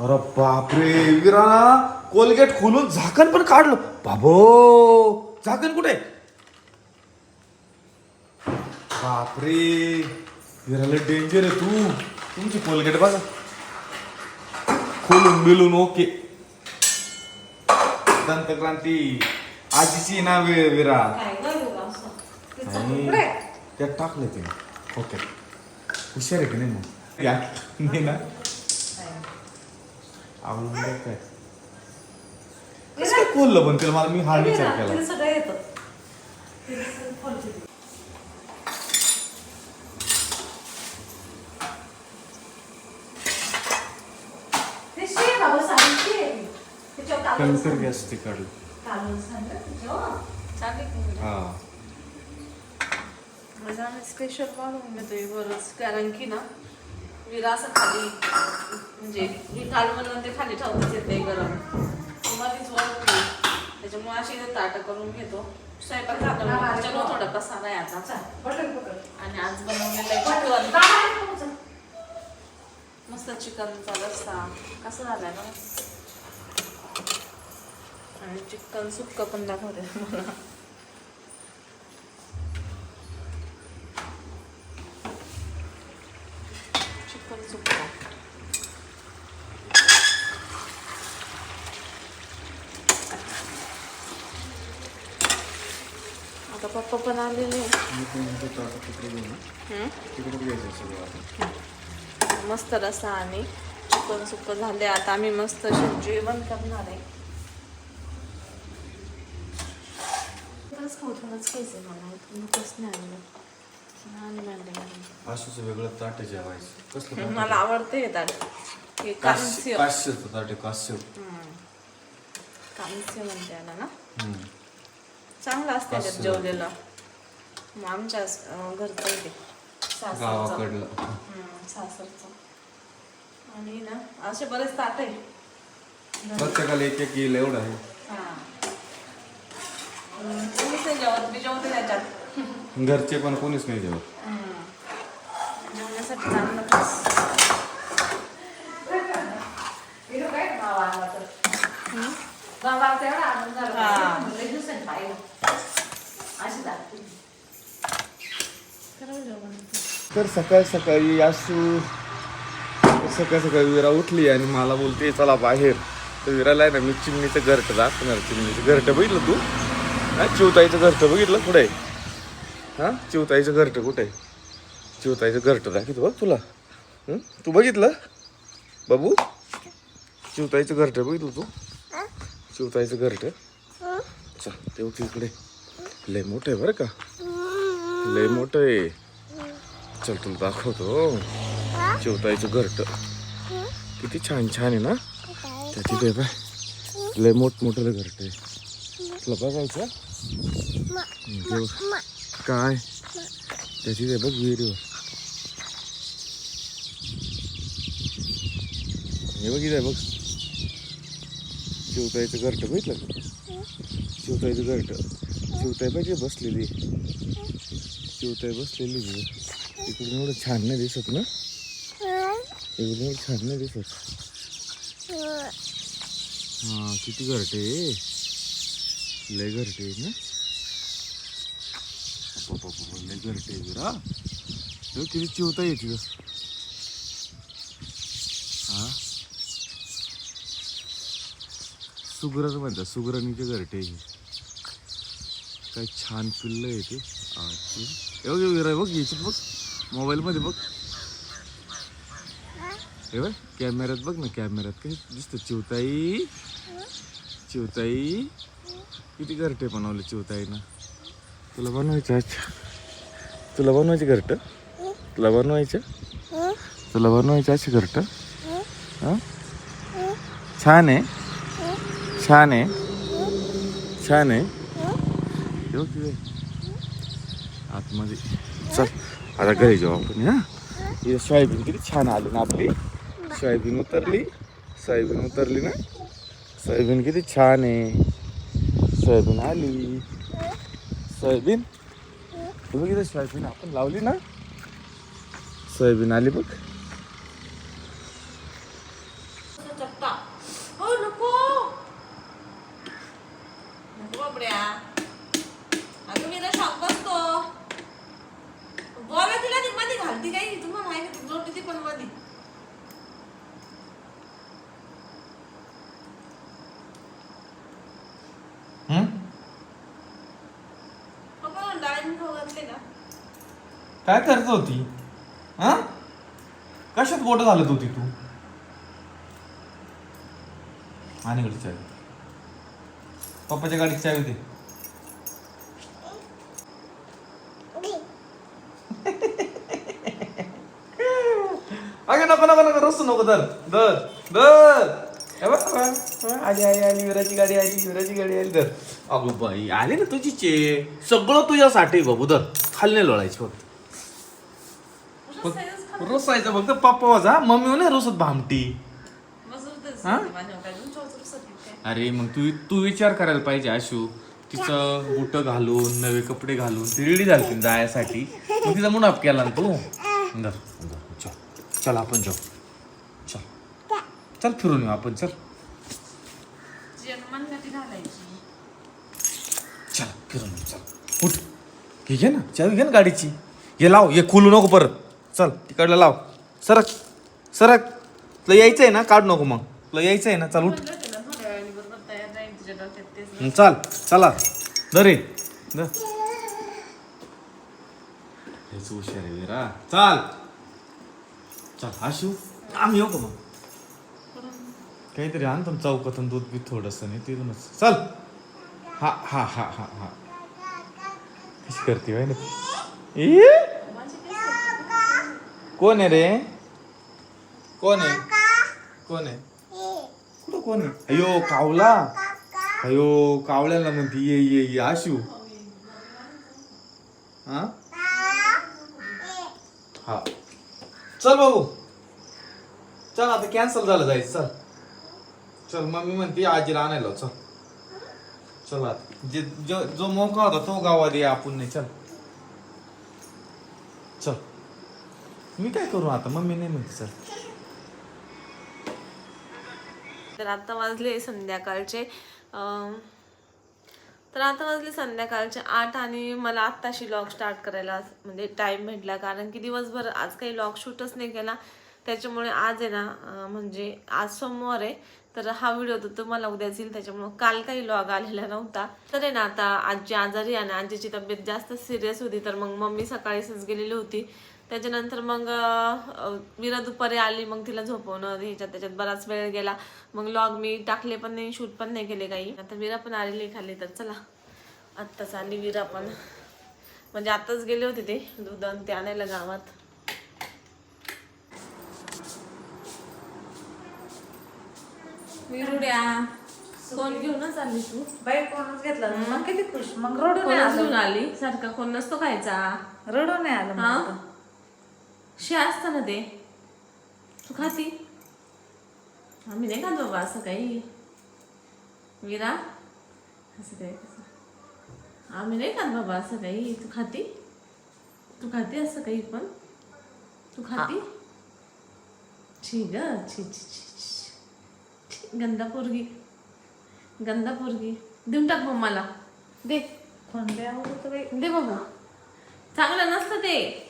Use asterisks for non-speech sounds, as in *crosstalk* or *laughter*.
अरे बापरे विरा कोलगेट खोलून झाकण पण काढलं. बाबो झाकण कुठे? बापरे विराला डेंजर आहे तू. तुमची कोलगेट बघा. खोलून बिलून ओके. दंतक्रांती. आजीची ना वे विरा. आणि. त्यात टाकलं ते ओके. हुशार आहे की नाही मग? या. नाही ना आवडून बघ काय कसं काय खोललं पण तिला मला मी हा विचार केला ते सगळं येतं. ते सगळं खोलते ती. ते शे बाबा सांगितली आहे ती. त्याच्यावर कालवण कणकर सांगितलं. गॅस तिकडलं कालवण त्याच्यावर. हा स्पेशल बनवून घेतोय बरंच कारण की ना विरा असं खाली म्हणजे मी म्हणून ते खाली ठेवतच येते गरम. मध्येच वळते त्याच्यामुळे अशी ताट ताटं करून घेतो. स्वयंपाक झाला थोडा पसारा आहे आता. आणि आज बनवलेलं आहे चिकन मस्त चिकनचा रस्सा. कसं झालाय ना? आणि चिकन सुक्क पण दाखवते मला चिकन सुक्का आता पप्पा पण आलेले? मस्त रसा आणि चिकन सुक्क झाले आता आम्ही मस्त जेवण करणार आहे. वेगळं ताट जेवायचं. कसलं मला आवडते हे कांस्य. ताट. कांस्य. म्हणते ना. चांगलं असतं त्याच्यात. जेवलेलं. मग आमच्या घरचं ते. सासरचं. गावाकडलं. हम्म, सासरचं. आणि ना असे बरेच ताट आहे. प्रत्येकाला एक एक येईल एवढं आहे. हा. हम्म, कोणीच नाही जेवत. मी जेवते त्याच्यात. घरचे पण कोणीच नाही जेवत. हम्म. जेवण्यासाठी चांगलं तर सकाळ सकाळी यासू सकाळ सकाळी विरा उठली आणि मला बोलते चला बाहेर. तर विराला आहे ना मी चिमणीचं घरटं दाखवणार चिमणीचं घरटं बघितलं तू? हा चिवताईचं घरटं बघितलं? कुठे आहे? हा चिवताईचं घरटं कुठे आहे? चिवताईचं घरटं दाखवतो बघ तुला? तू बघितलं? बाबू? चिवताईचं घरटं बघितलं तू? चिवताईचं घरटं चल तेव्हा तिकडे लय मोठं आहे बरं का. लय मोठ आहे. चल तुला दाखवतो. चिवताईचं घरट. किती छान छान आहे ना? त्याची काय पाय लय मोठ मोठं घरट आहे. तुला बघायचं? काय? त्या तिथे बघ विहिरीवर हे बघित आहे बघ. चिवताईचं घरट बघितलं? चिवताईचं घरट. चिवताई पाहिजे बसलेली. शिवताई बसलेली इकडून एवढं छान नाही दिसत ना? इकडून एवढं छान नाही दिसत. हा किती घरटे लय घरटे आहे ना? बाबा, लय घरटे आहे विरा किती चिवता येते हा? सुगरण म्हणतात सुगरणीचे घरटे आहे काय छान पिल्लं आहे ते आजची. हे बघ बघ याच्यात बघ. मोबाईलमध्ये बघ. हे बघ कॅमेऱ्यात बघ ना कॅमेऱ्यात काय दिसतं? चिवताई. चिवताई. किती घरटे बनवले चिवताईनं. तुला बनवायचं अच्छा तुला बनवायचे घरट? तुला बनवायचं? तुला बनवायचं अशी घरट? हां? छान आहे. छान आहे. छान आहे. येऊ तिथे. आतमध्ये. चल आता घरी जाऊ आपण हा? सोयाबीन किती छान आली ना आपली. सोयाबीन उतरली सोयाबीन उतरली ना? सोयाबीन किती छान आहे. सोयाबीन आली. सोयाबीन? तुम्ही किती सोयाबीन आपण लावली ना? सोयाबीन आली बघ. ना. काय करत होती? हा? कशात बोट घालत होती तू? आणि कडे चावी. पप्पाच्या गाडीत चावी दे. *laughs* अगे नको नको नको रस्तू नको दर दर दर हे बघ, आली आली आली विराची गाडी आली विराची गाडी आली. दर अगो बाई आली ना तुझी चे. सगळं तुझ्यासाठी बाबू दर खाली नाही लोळायची फक्त. रोसायचं फक्त पप्पा वाजा. मम्मी म्हणे रोसत भामटी. हा? नाही. अरे मग तू तू विचार करायला पाहिजे आशू. तिचं बुट घालून नवे कपडे घालून ती रेडी झाली जायसाठी. मग तिचा मुनाप केला ना तू. चल आपण जाऊ. चल. चल फिरून येऊ आपण चल जन्मांसाठी घालायची चल फिरून येऊ चल उठ हे घे ना चावी घे ना गाडीची. हे लाव हे खोलू नको परत. चल तिकडलं लाव. सरक सरक. तुला यायचं आहे ना काढ नको मग. तुला यायचं आहे ना चल उठ. चाल चला. दरे द हेच हुशार आहे विरा. चाल. चल आशू आम्ही येऊ का मग? काहीतरी आणतो ना चौकातून दूध बी थोडस नाही तिथूनच. चल. हा हा हा हा हा. कशी करती बाई ना कोण आहे रे कोण आहे कोण आहे कुठं कोण आहे अयो कावला अयो कावल्याला म्हणते ये ये ये आशू हा हा चल बाबू चल आता कॅन्सल झालं जायचं चल. चल मम्मी म्हणते आजीला आणायला चल. चल. जे जो जो मोका होता तो गावात ये आपण नाही चल. चल. मी काय करू आता? मम्मी नाही म्हणते चल. तर आता वाजले संध्याकाळचे अं, तर आता वाजले संध्याकाळचे आठ आणि मला आत्ताशी लॉग स्टार्ट करायला म्हणजे टाईम भेटला कारण की दिवसभर आज काही लॉग शूटच नाही केला. त्याच्यामुळे आज आहे ना म्हणजे आज सोमवार आहे तर हा व्हिडिओ तर तुम्हाला उद्याच येईल. त्याच्यामुळे काल काही लॉग आलेला नव्हता. तर आहे ना आता आजी आजारी आणि आजीची तब्येत जास्त सिरियस होती तर मग मम्मी सकाळीच गेलेली होती. त्याच्यानंतर मग मीरा दुपारी आली मग तिला झोपवणं ह्याच्यात त्याच्यात बराच वेळ गेला. मग लॉग मी टाकले पण नाही शूट पण नाही केले काही. आता मीरा पण आलेली खाली तर चला. आत्ताच आली मीरा पण. म्हणजे आत्ताच गेले होते ते दूध ते आणायला गावात. विरुड्या कोण घेऊनच आली तू? बाई कोणच घेतलं मग किती खुश? मग रडून नाही कोणच आलं. घेऊन आली? सारखा कोण नसतो खायचा. रडून नाही आलं हा? मग. शे असतं ना ते. तू खाती? आम्ही नाही खात बाबा असं काही. वीरा असं काही कसं आम्ही नाही खात बाबा असं काही. तू खाती? तू खाती असं काही पण? तू खाती? छी ग छी छी छी छी. गंदा पोरगी गंदा पोरगी देऊन टाक मग मला. दे. दे बाबा चांगलं नसतं ते.